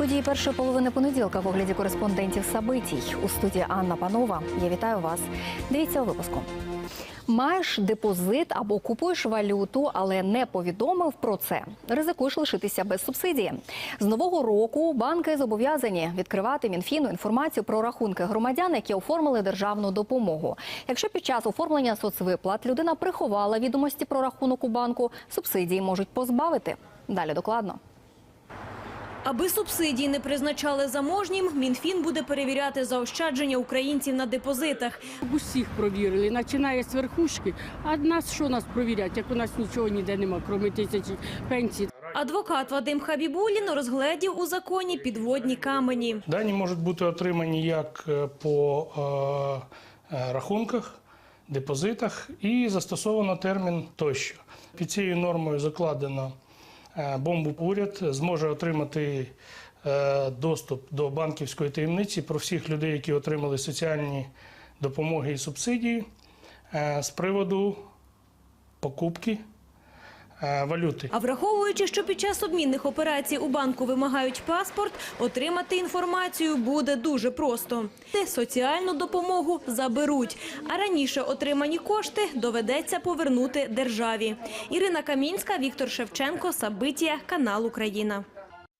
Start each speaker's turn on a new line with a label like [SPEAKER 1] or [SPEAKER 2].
[SPEAKER 1] Події першої половини понеділка в огляді кореспондентів Сабитій у студії Анна Панова. Я вітаю вас. Дивіться у випуску. Маєш депозит або купуєш валюту, але не повідомив про це. Ризикуєш лишитися без субсидії. З нового року банки зобов'язані відкривати Мінфіну інформацію про рахунки громадян, які оформили державну допомогу. Якщо під час оформлення соцвиплат людина приховала відомості про рахунок у банку, субсидії можуть позбавити. Далі докладно.
[SPEAKER 2] Аби субсидії не призначали заможнім, Мінфін буде перевіряти заощадження українців на депозитах.
[SPEAKER 3] Усіх провірили, починає з верхушки. А нас що нас провірять, як у нас нічого ніде нема, крім тисячі пенсій.
[SPEAKER 2] Адвокат Вадим Хабібулін розгледів у законі підводні камені.
[SPEAKER 4] Дані можуть бути отримані як е, по е, е, рахунках, депозитах і застосовано термін тощо. Під цією нормою закладено бомбу уряд зможе отримати е, доступ до банківської таємниці про всіх людей, які отримали соціальні допомоги і субсидії. Е, з приводу покупки. е, валюти.
[SPEAKER 2] А враховуючи, що під час обмінних операцій у банку вимагають паспорт, отримати інформацію буде дуже просто. Те соціальну допомогу заберуть, а раніше отримані кошти доведеться повернути державі. Ірина Камінська, Віктор Шевченко, Сабитія, канал Україна.